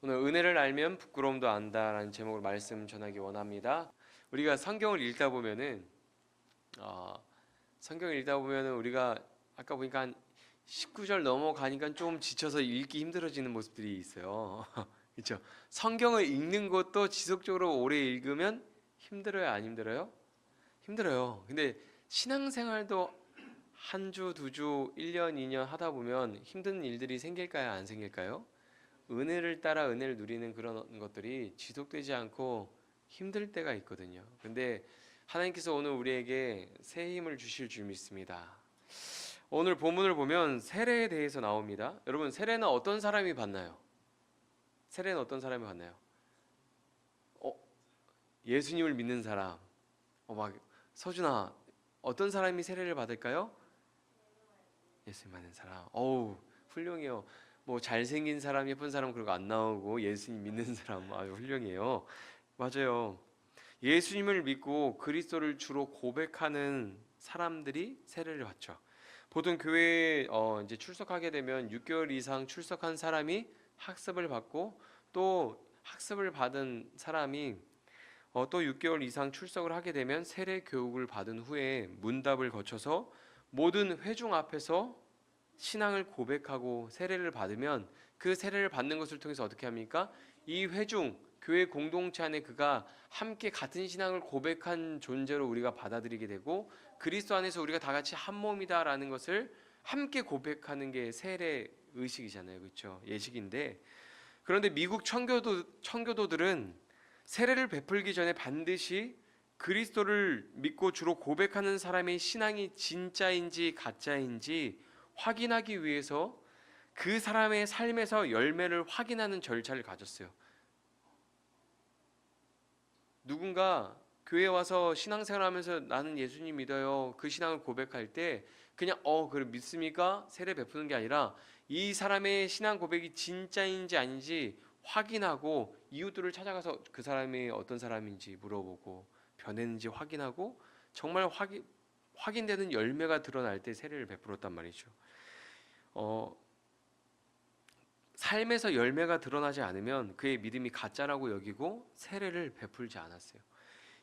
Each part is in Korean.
오늘 은혜를 알면 부끄러움도 안다라는 제목으로 말씀 전하기 원합니다. 우리가 성경을 읽다 보면은 어, 성경을 읽다 보면은 우리가 아까 보니까 한 19절 넘어가니까 좀 지쳐서 읽기 힘들어지는 모습들이 있어요. 그렇죠? 성경을 읽는 것도 지속적으로 오래 읽으면 힘들어요, 안 힘들어요? 힘들어요. 근데 신앙생활도 한 주, 두 주, 1년, 2년 하다 보면 힘든 일들이 생길까요, 안 생길까요? 은혜를 따라 은혜를 누리는 그런 것들이 지속되지 않고 힘들 때가 있거든요. 근데 하나님께서 오늘 우리에게 새 힘을 주실 줄 믿습니다. 오늘 본문을 보면 세례에 대해서 나옵니다. 여러분 세례는 어떤 사람이 받나요? 세례는 어떤 사람이 받나요? 어, 예수님을 믿는 사람. 어, 막 서준아, 어떤 사람이 세례를 받을까요? 예수님 믿는 사람. 어우, 훌륭해요. 뭐 잘생긴 사람, 예쁜 사람 그런 거 안 나오고 예수님 믿는 사람 아주 훌륭해요. 맞아요. 예수님을 믿고 그리스도를 주로 고백하는 사람들이 세례를 받죠. 보통 교회에 어 이제 출석하게 되면 6개월 이상 출석한 사람이 학습을 받고 또 학습을 받은 사람이 어, 또 6개월 이상 출석을 하게 되면 세례 교육을 받은 후에 문답을 거쳐서 모든 회중 앞에서 신앙을 고백하고 세례를 받으면 그 세례를 받는 것을 통해서 어떻게 합니까? 이 회중 교회 공동체 안에 그가 함께 같은 신앙을 고백한 존재로 우리가 받아들이게 되고 그리스도 안에서 우리가 다 같이 한 몸이다라는 것을 함께 고백하는 게 세례 의식이잖아요. 그렇죠? 예식인데 그런데 미국 청교도 청교도들은 세례를 베풀기 전에 반드시 그리스도를 믿고 주로 고백하는 사람의 신앙이 진짜인지 가짜인지 확인하기 위해서 그 사람의 삶에서 열매를 확인하는 절차를 가졌어요. 누군가 교회 와서 신앙생활 하면서 나는 예수님 믿어요. 그 신앙을 고백할 때 그냥 어 그래 믿습니까? 세례 베푸는 게 아니라 이 사람의 신앙 고백이 진짜인지 아닌지 확인하고 이웃들을 찾아가서 그 사람이 어떤 사람인지 물어보고 변했는지 확인하고 정말 확인 확인되는 열매가 드러날 때 세례를 베풀었단 말이죠. 어, 삶에서 열매가 드러나지 않으면 그의 믿음이 가짜라고 여기고 세례를 베풀지 않았어요.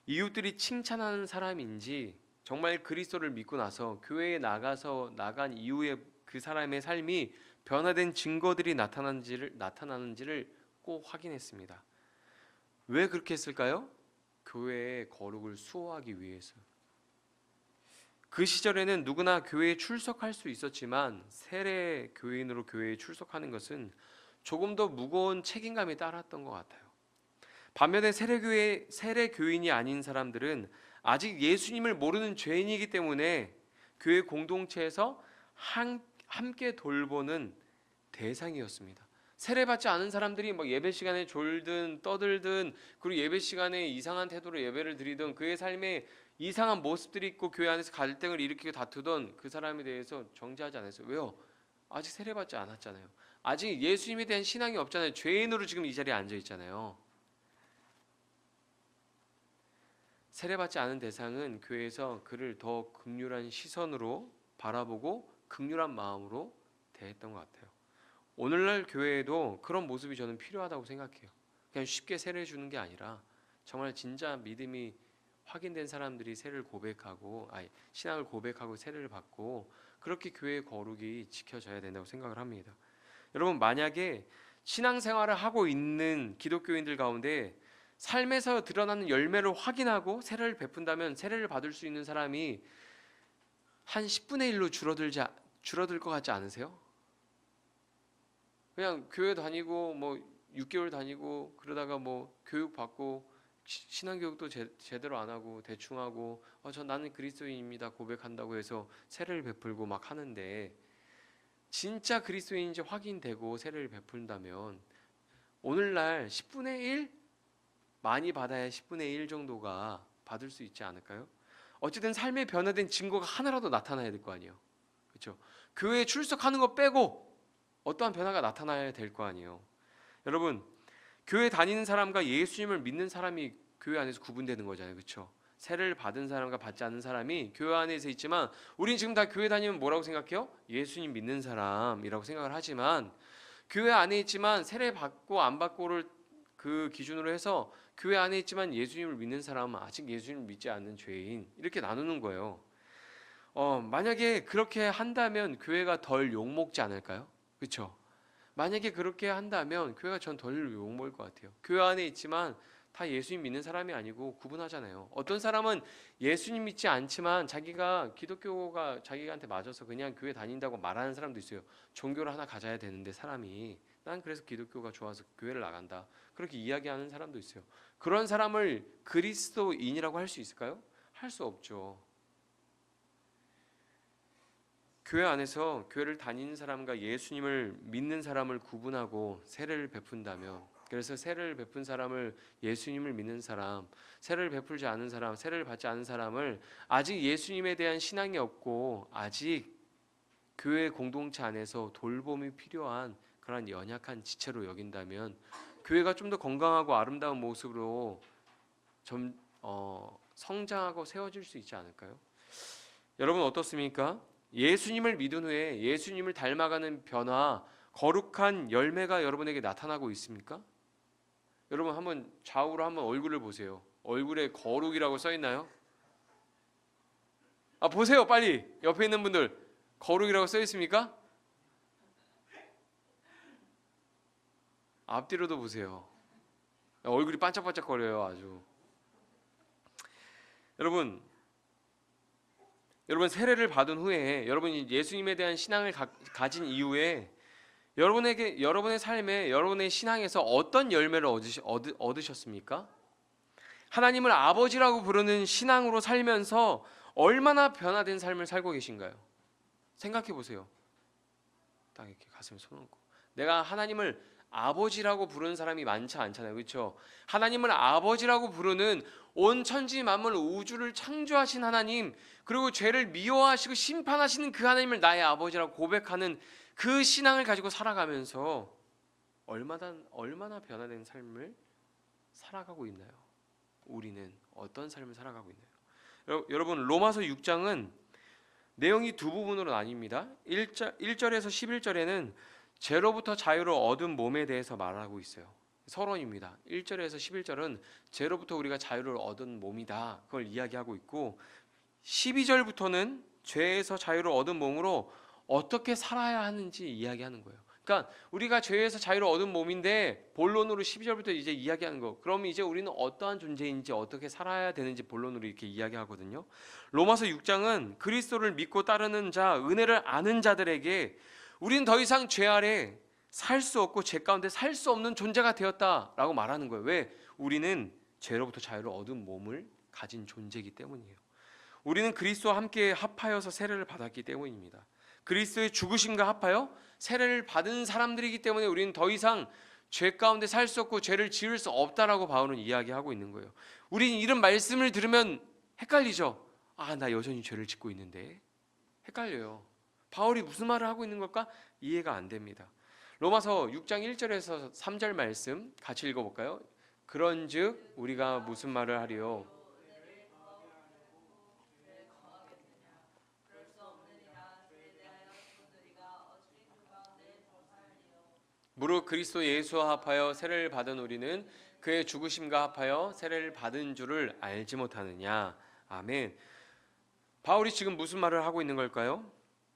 이웃들이 칭찬하는 사람인지 정말 그리스도를 믿고 나서 교회에 나가서 나간 이후에 그 사람의 삶이 변화된 증거들이 나타나는지를 나타나는지를 꼭 확인했습니다. 왜 그렇게 했을까요? 교회의 거룩을 수호하기 위해서. 그 시절에는 누구나 교회에 출석할 수 있었지만 세례 교인으로 교회에 출석하는 것은 조금 더 무거운 책임감이 따랐던 것 같아요. 반면에 세례교회 세례 교인이 아닌 사람들은 아직 예수님을 모르는 죄인이기 때문에 교회 공동체에서 한, 함께 돌보는 대상이었습니다. 세례받지 않은 사람들이 막 예배 시간에 졸든 떠들든 그리고 예배 시간에 이상한 태도로 예배를 드리던 그의 삶에 이상한 모습들이 있고 교회 안에서 갈등을 일으키고 다투던 그 사람에 대해서 정죄하지 않았어요. 왜요? 아직 세례받지 않았잖아요. 아직 예수님에 대한 신앙이 없잖아요. 죄인으로 지금 이 자리에 앉아 있잖아요. 세례받지 않은 대상은 교회에서 그를 더 극률한 시선으로 바라보고 극률한 마음으로 대했던 것 같아요. 오늘날 교회에도 그런 모습이 저는 필요하다고 생각해요. 그냥 쉽게 세례 주는 게 아니라 정말 진짜 믿음이 확인된 사람들이 세례를 고백하고 아니 신앙을 고백하고 세례를 받고 그렇게 교회의 거룩이 지켜져야 된다고 생각을 합니다. 여러분 만약에 신앙생활을 하고 있는 기독교인들 가운데 삶에서 드러나는 열매를 확인하고 세례를 베푼다면 세례를 받을 수 있는 사람이 한 10분의 1로 줄어들지 줄어들 것 같지 않으세요? 그냥 교회 다니고 뭐 6개월 다니고 그러다가 뭐 교육 받고 신앙 교육도 제, 제대로 안 하고 대충 하고 어, 저 나는 그리스도인입니다 고백한다고 해서 세례를 베풀고 막 하는데 진짜 그리스도인인지 확인되고 세례를 베푼다면 오늘날 10분의 1 많이 받아야 10분의 1 정도가 받을 수 있지 않을까요? 어쨌든 삶의 변화된 증거가 하나라도 나타나야 될 거 아니에요. 그렇죠? 교회에 출석하는 거 빼고 어떠한 변화가 나타나야 될 거 아니에요. 여러분, 교회 다니는 사람과 예수님을 믿는 사람이 교회 안에서 구분되는 거잖아요. 그렇죠? 세례를 받은 사람과 받지 않는 사람이 교회 안에서 있지만 우린 지금 다 교회 다니면 뭐라고 생각해요? 예수님 믿는 사람이라고 생각을 하지만 교회 안에 있지만 세례 받고 안 받고를 그 기준으로 해서 교회 안에 있지만 예수님을 믿는 사람은 아직 예수님을 믿지 않는 죄인 이렇게 나누는 거예요. 어, 만약에 그렇게 한다면 교회가 덜 욕먹지 않을까요? 그렇죠? 만약에 그렇게 한다면 교회가 전 덜 욕먹을 것 같아요. 교회 안에 있지만 다 예수님 믿는 사람이 아니고 구분하잖아요. 어떤 사람은 예수님 믿지 않지만 자기가 기독교가 자기한테 맞아서 그냥 교회 다닌다고 말하는 사람도 있어요. 종교를 하나 가져야 되는데 사람이 난 그래서 기독교가 좋아서 교회를 나간다. 그렇게 이야기하는 사람도 있어요. 그런 사람을 그리스도인이라고 할 수 있을까요? 할 수 없죠. 교회 안에서 교회를 다니는 사람과 예수님을 믿는 사람을 구분하고 세례를 베푼다면 그래서 세례를 베푼 사람을 예수님을 믿는 사람, 세례를 베풀지 않은 사람, 세례를 받지 않은 사람을 아직 예수님에 대한 신앙이 없고 아직 교회 공동체 안에서 돌봄이 필요한 그런 연약한 지체로 여긴다면 교회가 좀 더 건강하고 아름다운 모습으로 점 어, 성장하고 세워질 수 있지 않을까요? 여러분 어떻습니까? 예수님을 믿은 후에 예수님을 닮아가는 변화, 거룩한 열매가 여러분에게 나타나고 있습니까? 여러분 한번 좌우로 한번 얼굴을 보세요. 얼굴에 거룩이라고 써 있나요? 아 보세요 빨리 옆에 있는 분들 거룩이라고 써 있습니까? 앞뒤로도 보세요. 얼굴이 반짝반짝거려요 아주. 여러분 여러분 세례를 받은 후에 여러분이 예수님에 대한 신앙을 가, 가진 이후에 여러분에게 여러분의 삶에 여러분의 신앙에서 어떤 열매를 얻으시, 얻, 얻으셨습니까? 하나님을 아버지라고 부르는 신앙으로 살면서 얼마나 변화된 삶을 살고 계신가요? 생각해 보세요. 딱 이렇게 가슴에 손 얹고 내가 하나님을 아버지라고 부르는 사람이 많지 않잖아요. 그렇죠? 하나님을 아버지라고 부르는 온 천지 만물 우주를 창조하신 하나님 그리고 죄를 미워하시고 심판하시는 그 하나님을 나의 아버지라고 고백하는 그 신앙을 가지고 살아가면서 얼마나 얼마나 변화된 삶을 살아가고 있나요? 우리는 어떤 삶을 살아가고 있나요? 여러- 여러분 로마서 6장은 내용이 두 부분으로 나뉩니다. 1절, 1절에서 11절에는 죄로부터 자유를 얻은 몸에 대해서 말하고 있어요. 서론입니다. 1절에서 11절은 죄로부터 우리가 자유를 얻은 몸이다. 그걸 이야기하고 있고 12절부터는 죄에서 자유를 얻은 몸으로 어떻게 살아야 하는지 이야기하는 거예요. 그러니까 우리가 죄에서 자유를 얻은 몸인데 본론으로 12절부터 이제 이야기하는 거. 그럼 이제 우리는 어떠한 존재인지 어떻게 살아야 되는지 본론으로 이렇게 이야기하거든요. 로마서 6장은 그리스도를 믿고 따르는 자, 은혜를 아는 자들에게 우리는 더 이상 죄 아래 살 수 없고 죄 가운데 살 수 없는 존재가 되었다라고 말하는 거예요. 왜? 우리는 죄로부터 자유를 얻은 몸을 가진 존재이기 때문이에요. 우리는 그리스도와 함께 합하여서 세례를 받았기 때문입니다. 그리스도의 죽으심과 합하여 세례를 받은 사람들이기 때문에 우리는 더 이상 죄 가운데 살 수 없고 죄를 지을 수 없다라고 바울은 이야기하고 있는 거예요. 우리는 이런 말씀을 들으면 헷갈리죠. 아, 나 여전히 죄를 짓고 있는데. 헷갈려요. 바울이 무슨 말을 하고 있는 걸까? 이해가 안 됩니다. 로마서 6장 1절에서 3절 말씀 같이 읽어 볼까요? 그런즉 우리가 무슨 말을 하리요? 무릇 그리스도 예수와 합하여 세례를 받은 우리는 그의 죽으심과 합하여 세례를 받은 줄을 알지 못하느냐. 아멘. 바울이 지금 무슨 말을 하고 있는 걸까요?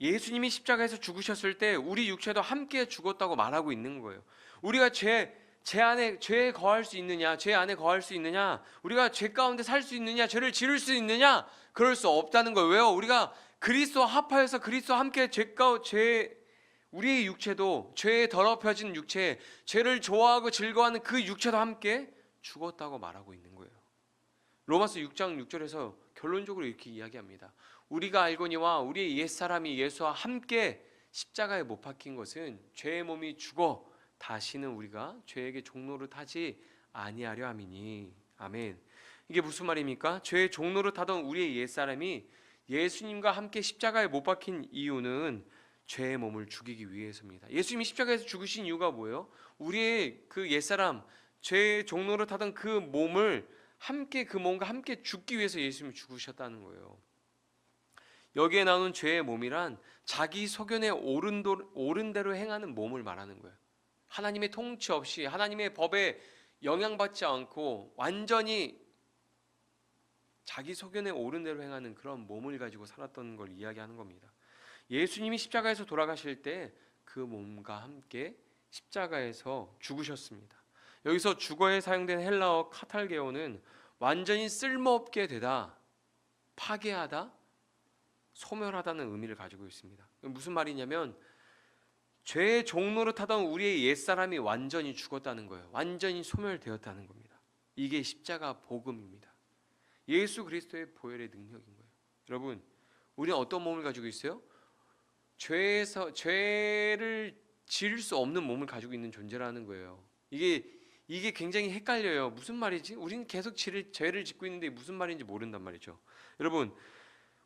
예수님이 십자가에서 죽으셨을 때 우리 육체도 함께 죽었다고 말하고 있는 거예요. 우리가 죄, 죄 안에 죄에 거할 수 있느냐? 죄 안에 거할 수 있느냐? 우리가 죄 가운데 살 수 있느냐? 죄를 지을 수 있느냐? 그럴 수 없다는 거예요. 왜요? 우리가 그리스도와 합하여서 그리스도와 함께 죄 가, 죄 우리의 육체도 죄에 더럽혀진 육체, 죄를 좋아하고 즐거워하는 그 육체도 함께 죽었다고 말하고 있는 거예요. 로마서 6장 6절에서 결론적으로 이렇게 이야기합니다. 우리가 알거니와 우리의 옛 사람이 예수와 함께 십자가에 못 박힌 것은 죄의 몸이 죽어 다시는 우리가 죄에게 종로를 타지 아니하려 함이니 아멘. 이게 무슨 말입니까? 죄의 종로를 타던 우리의 옛 사람이 예수님과 함께 십자가에 못 박힌 이유는 죄의 몸을 죽이기 위해서입니다. 예수님이 십자가에서 죽으신 이유가 뭐예요? 우리의 그 옛사람 죄의 종로를 타던 그 몸을 함께 그 몸과 함께 죽기 위해서 예수님이 죽으셨다는 거예요. 여기에 나오는 죄의 몸이란 자기 소견에 옳은, 도, 옳은 대로 행하는 몸을 말하는 거예요. 하나님의 통치 없이 하나님의 법에 영향받지 않고 완전히 자기 소견에 옳은 대로 행하는 그런 몸을 가지고 살았던 걸 이야기하는 겁니다. 예수님이 십자가에서 돌아가실 때 그 몸과 함께 십자가에서 죽으셨습니다. 여기서 주거에 사용된 헬라어 카탈게오는 완전히 쓸모없게 되다, 파괴하다, 소멸하다는 의미를 가지고 있습니다. 무슨 말이냐면 죄의 종로로 타던 우리의 옛사람이 완전히 죽었다는 거예요. 완전히 소멸되었다는 겁니다. 이게 십자가 복음입니다. 예수 그리스도의 보혈의 능력인 거예요. 여러분, 우리는 어떤 몸을 가지고 있어요? 죄에서 죄를 지을 수 없는 몸을 가지고 있는 존재라는 거예요. 이게 이게 굉장히 헷갈려요. 무슨 말이지? 우리는 계속 죄를, 짓고 있는데 무슨 말인지 모른단 말이죠. 여러분,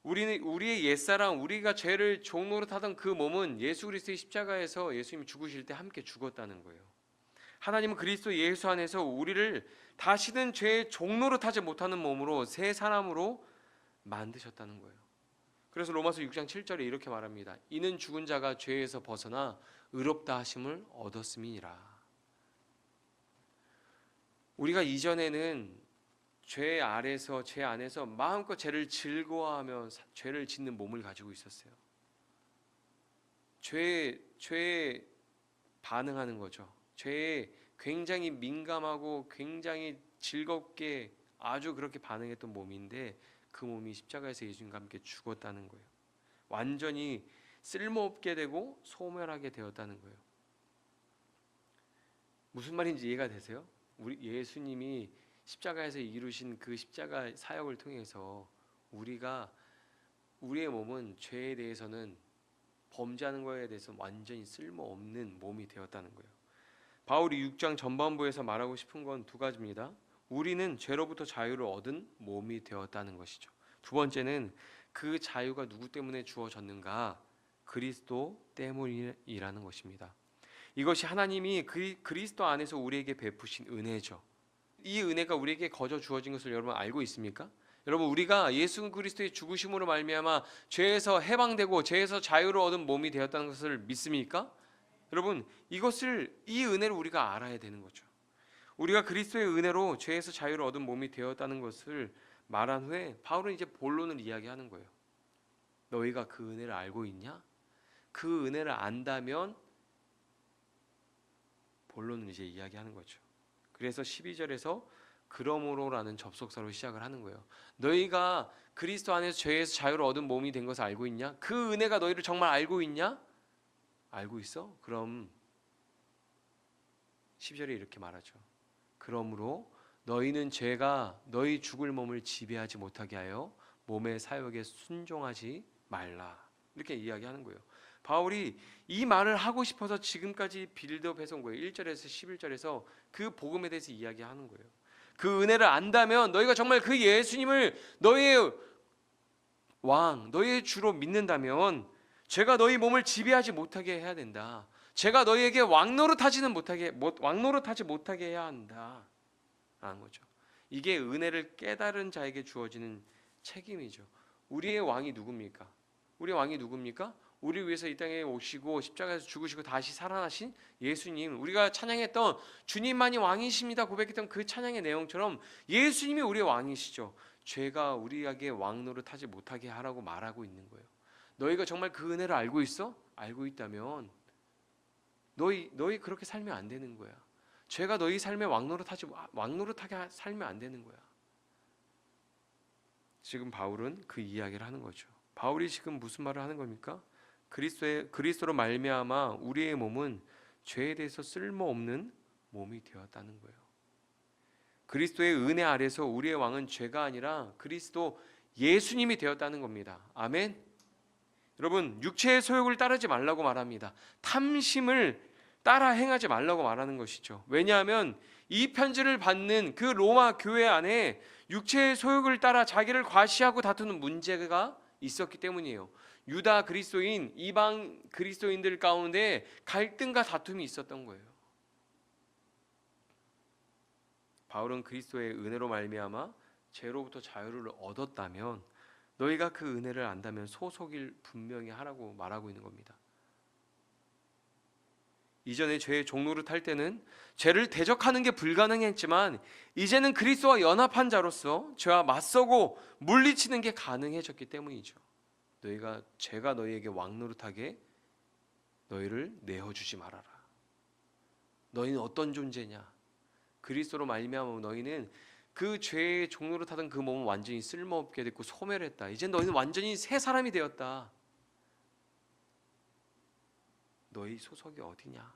우리는 우리의 옛사람, 우리가 죄를 종로로 타던 그 몸은 예수 그리스도의 십자가에서 예수님이 죽으실 때 함께 죽었다는 거예요. 하나님은 그리스도 예수 안에서 우리를 다시는 죄의 종로로 타지 못하는 몸으로 새 사람으로 만드셨다는 거예요. 그래서 로마서 6장 7절에 이렇게 말합니다. 이는 죽은 자가 죄에서 벗어나 의롭다 하심을 얻었음이니라. 우리가 이전에는 죄 아래서 죄 안에서 마음껏 죄를 즐거워하며 사- 죄를 짓는 몸을 가지고 있었어요. 죄 죄에 반응하는 거죠. 죄에 굉장히 민감하고 굉장히 즐겁게 아주 그렇게 반응했던 몸인데 그 몸이 십자가에서 예수님과 함께 죽었다는 거예요. 완전히 쓸모없게 되고 소멸하게 되었다는 거예요. 무슨 말인지 이해가 되세요? 우리 예수님이 십자가에서 이루신 그 십자가 사역을 통해서 우리가 우리의 몸은 죄에 대해서는 범죄하는 거에 대해서 완전히 쓸모없는 몸이 되었다는 거예요. 바울이 6장 전반부에서 말하고 싶은 건 두 가지입니다. 우리는 죄로부터 자유를 얻은 몸이 되었다는 것이죠. 두 번째는 그 자유가 누구 때문에 주어졌는가? 그리스도 때문이라는 것입니다. 이것이 하나님이 그 그리스도 안에서 우리에게 베푸신 은혜죠. 이 은혜가 우리에게 거저 주어진 것을 여러분 알고 있습니까? 여러분 우리가 예수 그리스도의 죽으심으로 말미암아 죄에서 해방되고 죄에서 자유를 얻은 몸이 되었다는 것을 믿습니까? 여러분 이것을 이 은혜를 우리가 알아야 되는 거죠. 우리가 그리스도의 은혜로 죄에서 자유를 얻은 몸이 되었다는 것을 말한 후에 바울은 이제 본론을 이야기하는 거예요. 너희가 그 은혜를 알고 있냐? 그 은혜를 안다면 본론을 이제 이야기하는 거죠. 그래서 12절에서 그러므로라는 접속사로 시작을 하는 거예요. 너희가 그리스도 안에서 죄에서 자유를 얻은 몸이 된 것을 알고 있냐? 그 은혜가 너희를 정말 알고 있냐? 알고 있어? 그럼 12절에 이렇게 말하죠. 그러므로 너희는 죄가 너희 죽을 몸을 지배하지 못하게 하여 몸의 사역에 순종하지 말라. 이렇게 이야기하는 거예요. 바울이 이 말을 하고 싶어서 지금까지 빌드업해서 온 거예요. 1절에서 11절에서 그 복음에 대해서 이야기하는 거예요. 그 은혜를 안다면 너희가 정말 그 예수님을 너희의 왕, 너희의 주로 믿는다면 죄가 너희 몸을 지배하지 못하게 해야 된다. 죄가 너희에게 왕노릇하지는 못하게 못- 왕노릇하지 못하게 해야 한다. 라는 거죠. 이게 은혜를 깨달은 자에게 주어지는 책임이죠. 우리의 왕이 누굽니까? 우리의 왕이 누굽니까? 우리 위해서 이 땅에 오시고 십자가에서 죽으시고 다시 살아나신 예수님. 우리가 찬양했던 주님만이 왕이십니다 고백했던 그 찬양의 내용처럼 예수님이 우리의 왕이시죠. 죄가 우리에게 왕노릇 하지 못하게 하라고 말하고 있는 거예요. 너희가 정말 그 은혜를 알고 있어? 알고 있다면 너희 너희 그렇게 살면 안 되는 거야. 죄가 너희 삶에 왕노릇하지 왕노릇하게 하- 살면 안 되는 거야. 지금 바울은 그 이야기를 하는 거죠. 바울이 지금 무슨 말을 하는 겁니까? 그리스도의 그리스도로 말미암아 우리의 몸은 죄에 대해서 쓸모없는 몸이 되었다는 거예요. 그리스도의 은혜 아래서 우리의 왕은 죄가 아니라 그리스도 예수님이 되었다는 겁니다. 아멘. 여러분 육체의 소욕을 따르지 말라고 말합니다. 탐심을 따라 행하지 말라고 말하는 것이죠. 왜냐하면 이 편지를 받는 그 로마 교회 안에 육체의 소욕을 따라 자기를 과시하고 다투는 문제가 있었기 때문이에요. 유다 그리스도인, 이방 그리스도인들 가운데 갈등과 다툼이 있었던 거예요. 바울은 그리스도의 은혜로 말미암아 죄로부터 자유를 얻었다면 너희가 그 은혜를 안다면 소속일 분명히 하라고 말하고 있는 겁니다. 이전에 죄의 종로를 탈 때는 죄를 대적하는 게 불가능했지만 이제는 그리스도와 연합한 자로서 죄와 맞서고 물리치는 게 가능해졌기 때문이죠. 너희가 죄가 너희에게 왕노릇하게 너희를 내어 주지 말아라. 너희는 어떤 존재냐? 그리스도로 말미암아 너희는 그 죄의 종로를 타던 그 몸은 완전히 쓸모없게 됐고 소멸했다. 이제 너희는 완전히 새 사람이 되었다. 너희 소속이 어디냐?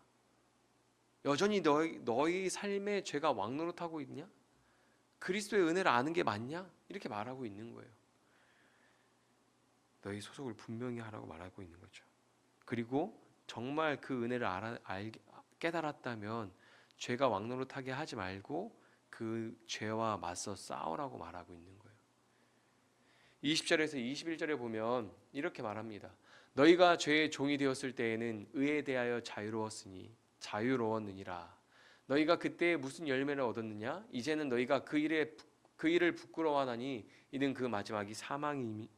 여전히 너희 너희 삶의 죄가 왕노릇하고 있냐? 그리스도의 은혜를 아는 게 맞냐? 이렇게 말하고 있는 거예요. 너희 소속을 분명히 하라고 말하고 있는 거죠. 그리고 정말 그 은혜를 알아, 알, 깨달았다면 죄가 왕노릇하게 하지 말고 그 죄와 맞서 싸우라고 말하고 있는 거예요. 20절에서 21절에 보면 이렇게 말합니다. 너희가 죄의 종이 되었을 때에는 의에 대하여 자유로웠으니 자유로웠느니라. 너희가 그때 무슨 열매를 얻었느냐? 이제는 너희가 그 일에 그 일을 부끄러워하나니 이는 그 마지막이 사망이미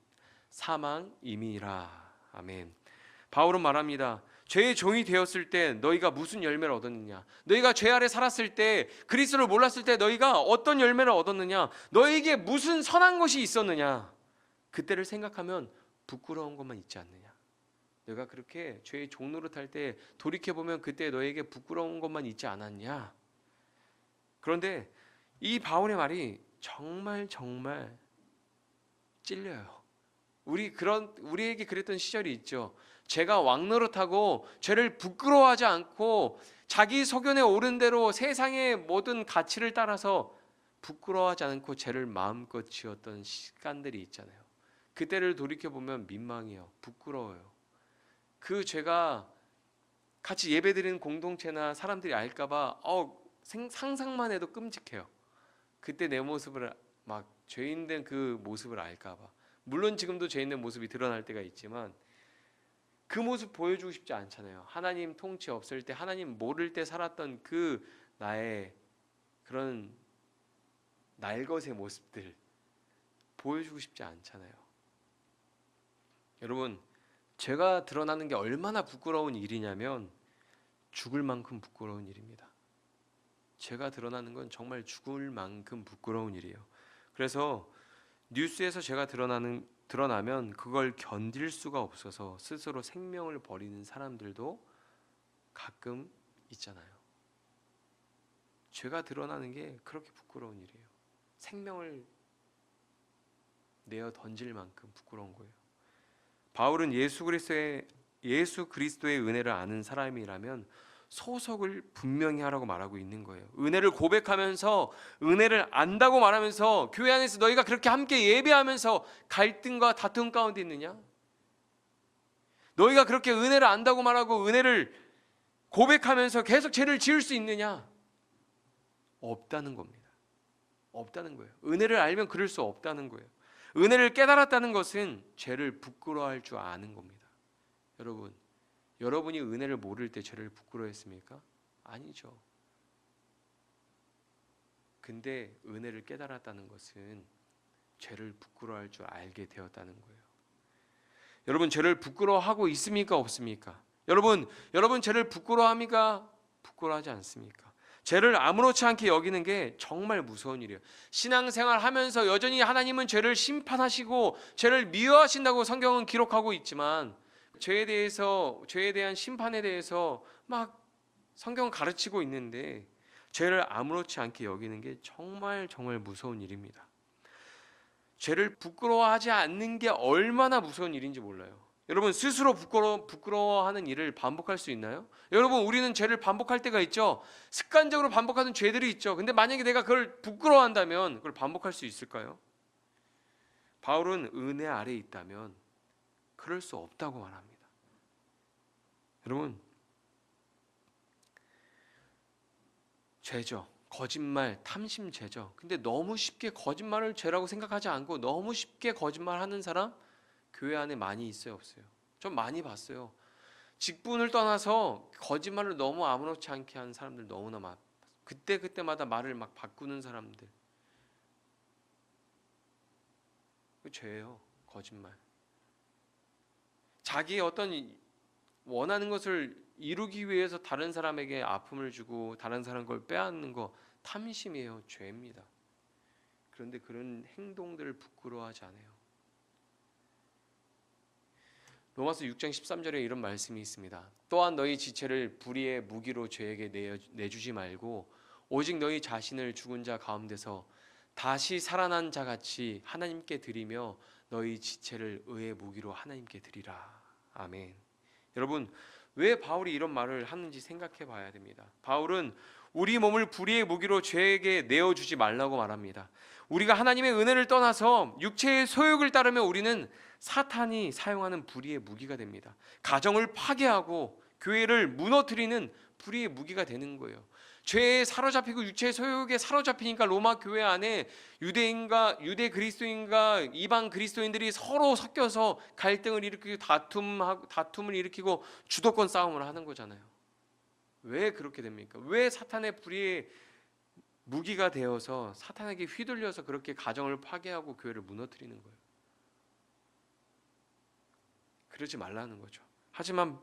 사망임이라. 아멘. 바울은 말합니다. 죄의 종이 되었을 때 너희가 무슨 열매를 얻었느냐? 너희가 죄 아래 살았을 때 그리스도를 몰랐을 때 너희가 어떤 열매를 얻었느냐? 너희에게 무슨 선한 것이 있었느냐? 그때를 생각하면 부끄러운 것만 있지 않느냐? 너희가 그렇게 죄의 종로를 탈 때 돌이켜 보면 그때 너에게 부끄러운 것만 있지 않았냐? 그런데 이 바울의 말이 정말 정말 찔려요. 우리 그런 우리에게 그랬던 시절이 있죠. 죄가 왕노릇하고 죄를 부끄러워하지 않고 자기 소견에 오른 대로 세상의 모든 가치를 따라서 부끄러워하지 않고 죄를 마음껏 지었던 시간들이 있잖아요. 그때를 돌이켜 보면 민망해요. 부끄러워요. 그 죄가 같이 예배드리는 공동체나 사람들이 알까봐 어, 상상만 해도 끔찍해요. 그때 내 모습을 막 죄인된 그 모습을 알까봐. 물론 지금도 죄인된 모습이 드러날 때가 있지만 그 모습 보여주고 싶지 않잖아요. 하나님 통치 없을 때, 하나님 모를 때 살았던 그 나의 그런 날것의 모습들 보여주고 싶지 않잖아요. 여러분, 죄가 드러나는 게 얼마나 부끄러운 일이냐면 죽을 만큼 부끄러운 일입니다. 죄가 드러나는 건 정말 죽을 만큼 부끄러운 일이에요. 그래서 뉴스에서 죄가 드러나는 드러나면 그걸 견딜 수가 없어서 스스로 생명을 버리는 사람들도 가끔 있잖아요. 죄가 드러나는 게 그렇게 부끄러운 일이에요. 생명을 내어 던질 만큼 부끄러운 거예요. 바울은 예수 그리스도의 예수 그리스도의 은혜를 아는 사람이라면 소속을 분명히 하라고 말하고 있는 거예요. 은혜를 고백하면서 은혜를 안다고 말하면서 교회 안에서 너희가 그렇게 함께 예배하면서 갈등과 다툼 가운데 있느냐? 너희가 그렇게 은혜를 안다고 말하고 은혜를 고백하면서 계속 죄를 지을 수 있느냐? 없다는 겁니다. 없다는 거예요. 은혜를 알면 그럴 수 없다는 거예요. 은혜를 깨달았다는 것은 죄를 부끄러워할 줄 아는 겁니다. 여러분, 여러분이 은혜를 모를 때 죄를 부끄러워했습니까? 아니죠. 근데 은혜를 깨달았다는 것은 죄를 부끄러워할 줄 알게 되었다는 거예요. 여러분 죄를 부끄러워하고 있습니까 없습니까? 여러분 여러분 죄를 부끄러워합니까? 부끄러워하지 않습니까? 죄를 아무렇지 않게 여기는 게 정말 무서운 일이에요. 신앙생활 하면서 여전히 하나님은 죄를 심판하시고 죄를 미워하신다고 성경은 기록하고 있지만 죄에 대해서 죄에 대한 심판에 대해서 막 성경은 가르치고 있는데 죄를 아무렇지 않게 여기는 게 정말 정말 무서운 일입니다. 죄를 부끄러워하지 않는 게 얼마나 무서운 일인지 몰라요. 여러분 스스로 부끄러 부끄러워하는 일을 반복할 수 있나요? 여러분 우리는 죄를 반복할 때가 있죠. 습관적으로 반복하는 죄들이 있죠. 근데 만약에 내가 그걸 부끄러워한다면 그걸 반복할 수 있을까요? 바울은 은혜 아래 있다면 그럴 수 없다고 말합니다. 여러분 죄죠. 거짓말, 탐심 죄죠. 근데 너무 쉽게 거짓말을 죄라고 생각하지 않고 너무 쉽게 거짓말하는 사람 교회 안에 많이 있어요, 없어요? 좀 많이 봤어요. 직분을 떠나서 거짓말을 너무 아무렇지 않게 하는 사람들 너무나 많. 그때 그때마다 말을 막 바꾸는 사람들. 그 죄예요, 거짓말. 자기의 어떤 원하는 것을 이루기 위해서 다른 사람에게 아픔을 주고 다른 사람 걸 빼앗는 거 탐심이에요. 죄입니다. 그런데 그런 행동들을 부끄러워하지 않아요. 로마서 6장 13절에 이런 말씀이 있습니다. 또한 너희 지체를 불의의 무기로 죄에게 내- 내주지 말고 오직 너희 자신을 죽은 자 가운데서 다시 살아난 자 같이 하나님께 드리며 너희 지체를 의의 무기로 하나님께 드리라. 아멘. 여러분 왜 바울이 이런 말을 하는지 생각해 봐야 됩니다. 바울은 우리 몸을 불의의 무기로 죄에게 내어 주지 말라고 말합니다. 우리가 하나님의 은혜를 떠나서 육체의 소욕을 따르면 우리는 사탄이 사용하는 불의의 무기가 됩니다. 가정을 파괴하고 교회를 무너뜨리는 불의의 무기가 되는 거예요. 죄에 사로잡히고 육체의 소욕에 사로잡히니까 로마 교회 안에 유대인과 유대 그리스도인과 이방 그리스도인들이 서로 섞여서 갈등을 일으키고 다툼 다툼을 일으키고 주도권 싸움을 하는 거잖아요. 왜 그렇게 됩니까? 왜 사탄의 불의의 무기가 되어서 사탄에게 휘둘려서 그렇게 가정을 파괴하고 교회를 무너뜨리는 거예요. 그러지 말라는 거죠. 하지만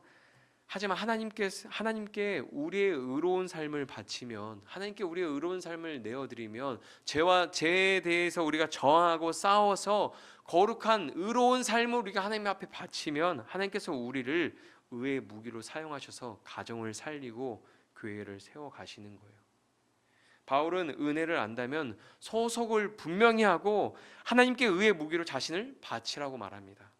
하지만 하나님께 하나님께 우리의 의로운 삶을 바치면 하나님께 우리의 의로운 삶을 내어 드리면 죄와 죄에 대해서 우리가 저항하고 싸워서 거룩한 의로운 삶을 우리가 하나님 앞에 바치면 하나님께서 우리를 의의 무기로 사용하셔서 가정을 살리고 교회를 세워 가시는 거예요. 바울은 은혜를 안다면 소속을 분명히 하고 하나님께 의의 무기로 자신을 바치라고 말합니다.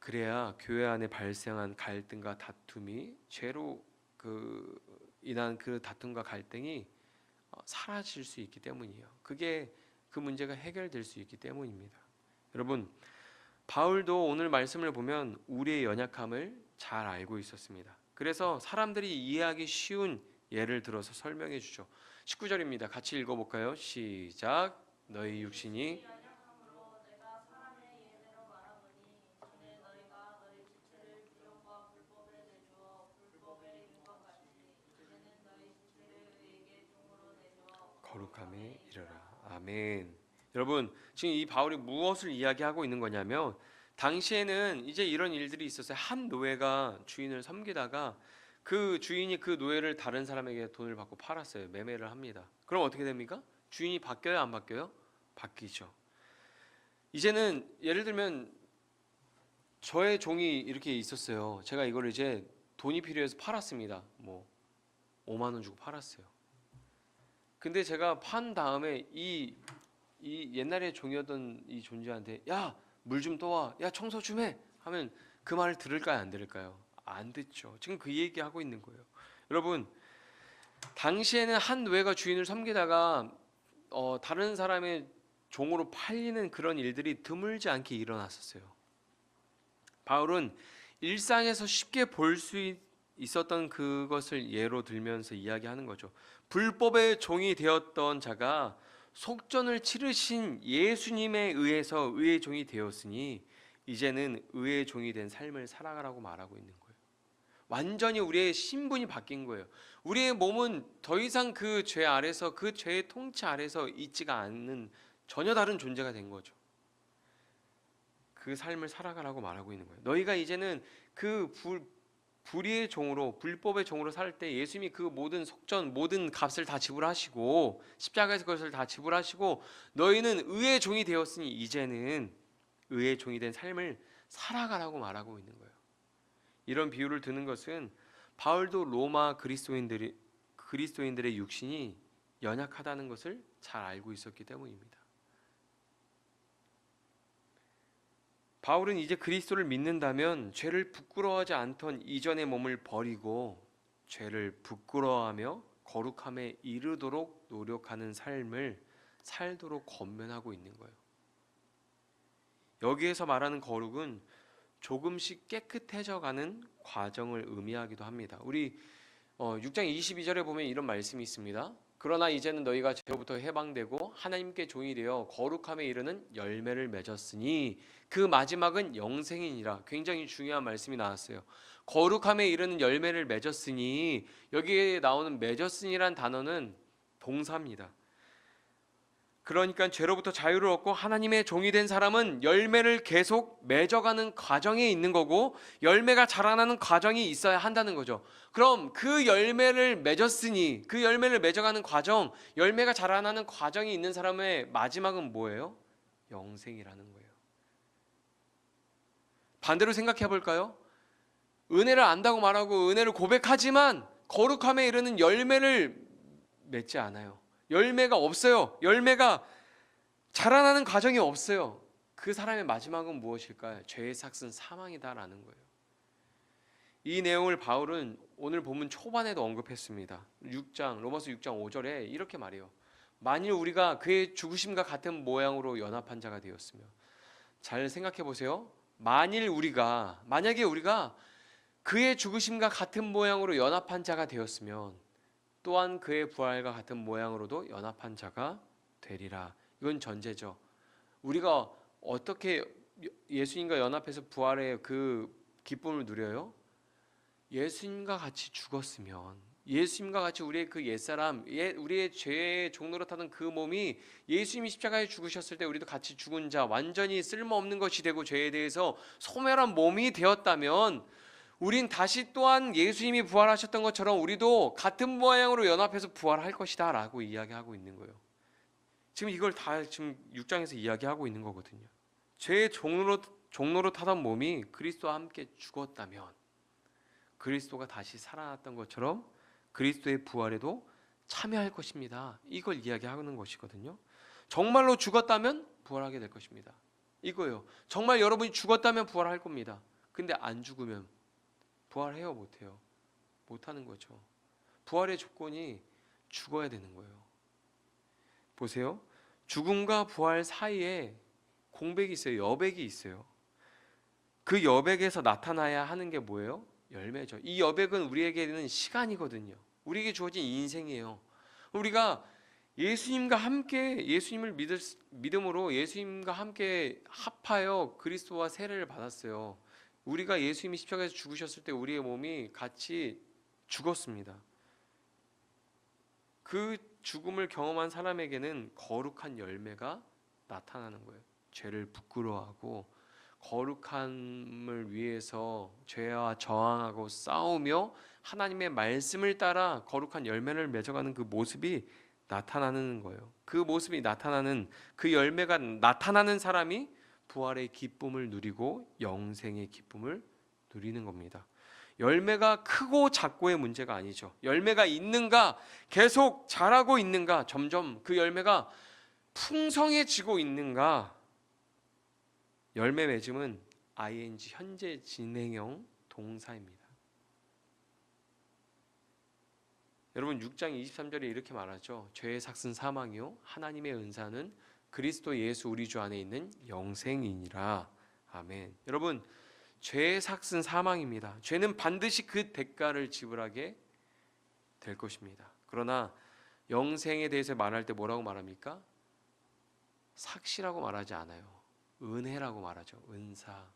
그래야 교회 안에 발생한 갈등과 다툼이 죄로 그 인한 그 다툼과 갈등이 어, 사라질 수 있기 때문이에요. 그게 그 문제가 해결될 수 있기 때문입니다. 여러분, 바울도 오늘 말씀을 보면 우리의 연약함을 잘 알고 있었습니다. 그래서 사람들이 이해하기 쉬운 예를 들어서 설명해 주죠. 19절입니다. 같이 읽어 볼까요? 시작. 너희 육신이 거룩함에 이르라. 아멘. 여러분, 지금 이 바울이 무엇을 이야기하고 있는 거냐면 당시에는 이제 이런 일들이 있었어요. 한 노예가 주인을 섬기다가 그 주인이 그 노예를 다른 사람에게 돈을 받고 팔았어요. 매매를 합니다. 그럼 어떻게 됩니까? 주인이 바뀌어요, 안 바뀌어요? 바뀌죠. 이제는 예를 들면 저의 종이 이렇게 있었어요. 제가 이걸 이제 돈이 필요해서 팔았습니다. 뭐 5만 원 주고 팔았어요. 근데 제가 판 다음에 이, 이 옛날에 종이었던 이 존재한테 야 물 좀 떠와. 야 청소 좀 해. 하면 그 말을 들을까요? 안 들을까요? 안 듣죠. 지금 그 얘기 하고 있는 거예요. 여러분 당시에는 한 노예가 주인을 섬기다가 어, 다른 사람의 종으로 팔리는 그런 일들이 드물지 않게 일어났었어요. 바울은 일상에서 쉽게 볼 수 있었던 그것을 예로 들면서 이야기하는 거죠. 불법의 종이 되었던 자가 속전을 치르신 예수님에 의해서 의의 종이 되었으니 이제는 의의 종이 된 삶을 살아가라고 말하고 있는 거예요. 완전히 우리의 신분이 바뀐 거예요. 우리의 몸은 더 이상 그 죄 아래서 그 죄의 통치 아래서 있지가 않는 전혀 다른 존재가 된 거죠. 그 삶을 살아가라고 말하고 있는 거예요. 너희가 이제는 그 불, 불의의 종으로 불법의 종으로 살 때 예수님이 그 모든 속전 모든 값을 다 지불하시고 십자가에서 그것을 다 지불하시고 너희는 의의 종이 되었으니 이제는 의의 종이 된 삶을 살아가라고 말하고 있는 거예요. 이런 비유를 드는 것은 바울도 로마 그리스도인들이 그리스도인들의 육신이 연약하다는 것을 잘 알고 있었기 때문입니다. 바울은 이제 그리스도를 믿는다면 죄를 부끄러워하지 않던 이전의 몸을 버리고 죄를 부끄러워하며 거룩함에 이르도록 노력하는 삶을 살도록 권면하고 있는 거예요. 여기에서 말하는 거룩은 조금씩 깨끗해져가는 과정을 의미하기도 합니다. 우리 어, 6장 22절에 보면 이런 말씀이 있습니다. 그러나 이제는 너희가 죄로부터 해방되고 하나님께 종이 되어 거룩함에 이르는 열매를 맺었으니 그 마지막은 영생이니라. 굉장히 중요한 말씀이 나왔어요. 거룩함에 이르는 열매를 맺었으니 여기에 나오는 맺었으니란 단어는 동사입니다. 그러니까 죄로부터 자유를 얻고 하나님의 종이 된 사람은 열매를 계속 맺어가는 과정에 있는 거고 열매가 자라나는 과정이 있어야 한다는 거죠. 그럼 그 열매를 맺었으니 그 열매를 맺어가는 과정, 열매가 자라나는 과정이 있는 사람의 마지막은 뭐예요? 영생이라는 거예요. 반대로 생각해 볼까요? 은혜를 안다고 말하고 은혜를 고백하지만 거룩함에 이르는 열매를 맺지 않아요. 열매가 없어요. 열매가 자라나는 과정이 없어요. 그 사람의 마지막은 무엇일까요? 죄의 삭은 사망이다라는 거예요. 이 내용을 바울은 오늘 본문 초반에도 언급했습니다. 6장 로마서 6장 5절에 이렇게 말해요. 만일 우리가 그의 죽으심과 같은 모양으로 연합한 자가 되었으며 잘 생각해 보세요. 만일 우리가 만약에 우리가 그의 죽으심과 같은 모양으로 연합한 자가 되었으면 또한 그의 부활과 같은 모양으로도 연합한 자가 되리라. 이건 전제죠. 우리가 어떻게 예수님과 연합해서 부활의 그 기쁨을 누려요? 예수님과 같이 죽었으면 예수님과 같이 우리의 그 옛사람, 예, 우리의 죄의 타던 그 몸이 예수님이 십자가에 죽으셨을 때 우리도 같이 죽은 자, 완전히 쓸모없는 것이 되고 죄에 대해서 소멸한 몸이 되었다면 우린 다시 또한 예수님이 부활하셨던 것처럼 우리도 같은 모양으로 연합해서 부활할 것이다 라고 이야기하고 있는 거예요. 지금 이걸 다 지금 6장에서 이야기하고 있는 거거든요. 죄의 종로로 종로로 타던 몸이 그리스도와 함께 죽었다면 그리스도가 다시 살아났던 것처럼 그리스도의 부활에도 참여할 것입니다. 이걸 이야기하는 것이거든요. 정말로 죽었다면 부활하게 될 것입니다. 이거예요. 정말 여러분이 죽었다면 부활할 겁니다. 근데 안 죽으면 부활해요, 못해요? 못하는 거죠. 부활의 조건이 죽어야 되는 거예요. 보세요. 죽음과 부활 사이에 공백이 있어요. 여백이 있어요. 그 여백에서 나타나야 하는 게 뭐예요? 열매죠. 이 여백은 우리에게는 시간이거든요. 우리에게 주어진 인생이에요. 우리가 예수님과 함께 예수님을 믿을, 믿음으로 예수님과 함께 합하여 그리스도와 세례를 받았어요. 우리가 예수님이 십자가에서 죽으셨을 때 우리의 몸이 같이 죽었습니다. 그 죽음을 경험한 사람에게는 거룩한 열매가 나타나는 거예요. 죄를 부끄러워하고 거룩함을 위해서 죄와 저항하고 싸우며 하나님의 말씀을 따라 거룩한 열매를 맺어가는 그 모습이 나타나는 거예요. 그 모습이 나타나는 그 열매가 나타나는 사람이 부활의 기쁨을 누리고 영생의 기쁨을 누리는 겁니다. 열매가 크고 작고의 문제가 아니죠. 열매가 있는가, 계속 자라고 있는가, 점점 그 열매가 풍성해지고 있는가. 열매 맺음은 ing 현재 진행형 동사입니다. 여러분 6장 23절에 이렇게 말하죠. 죄의 삭은 사망이요 하나님의 은사는 그리스도 예수 우리 주 안에 있는 영생이니라. 아멘. 여러분 죄의 삭은 사망입니다. 죄는 반드시 그 대가를 지불하게 될 것입니다. 그러나 영생에 대해서 말할 때 뭐라고 말합니까? 삭시라고 말하지 않아요. 은혜라고 말하죠. 은사.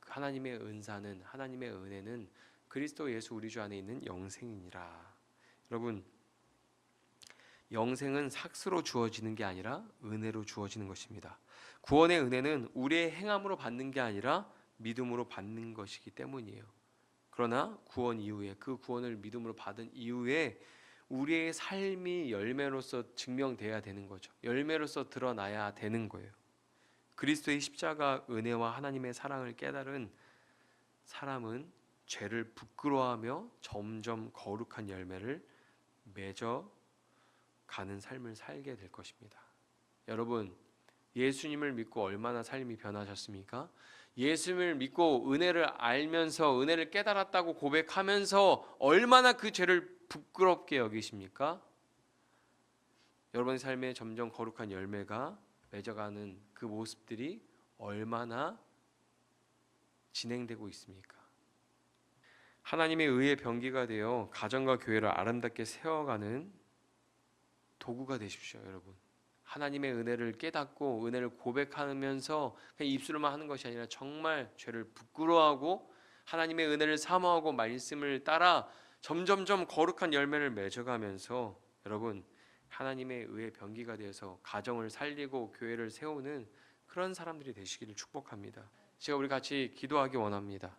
하나님의 은사는 하나님의 은혜는 그리스도 예수 우리 주 안에 있는 영생이니라. 여러분 영생은 삭스로 주어지는 게 아니라 은혜로 주어지는 것입니다. 구원의 은혜는 우리의 행함으로 받는 게 아니라 믿음으로 받는 것이기 때문이에요. 그러나 구원 이후에 그 구원을 믿음으로 받은 이후에 우리의 삶이 열매로서 증명돼야 되는 거죠. 열매로서 드러나야 되는 거예요. 그리스도의 십자가 은혜와 하나님의 사랑을 깨달은 사람은 죄를 부끄러워하며 점점 거룩한 열매를 맺어 가는 삶을 살게 될 것입니다. 여러분, 예수님을 믿고 얼마나 삶이 변하셨습니까? 예수님을 믿고 은혜를 알면서 은혜를 깨달았다고 고백하면서 얼마나 그 죄를 부끄럽게 여기십니까? 여러분의 삶에 점점 거룩한 열매가 맺어가는 그 모습들이 얼마나 진행되고 있습니까? 하나님의 의의 병기가 되어 가정과 교회를 아름답게 세워가는 도구가 되십시오, 여러분. 하나님의 은혜를 깨닫고 은혜를 고백하면서 그냥 입술로만 하는 것이 아니라 정말 죄를 부끄러워하고 하나님의 은혜를 사모하고 말씀을 따라 점점점 거룩한 열매를 맺어가면서 여러분 하나님의 의의 병기가 되어서 가정을 살리고 교회를 세우는 그런 사람들이 되시기를 축복합니다. 제가 우리 같이 기도하기 원합니다.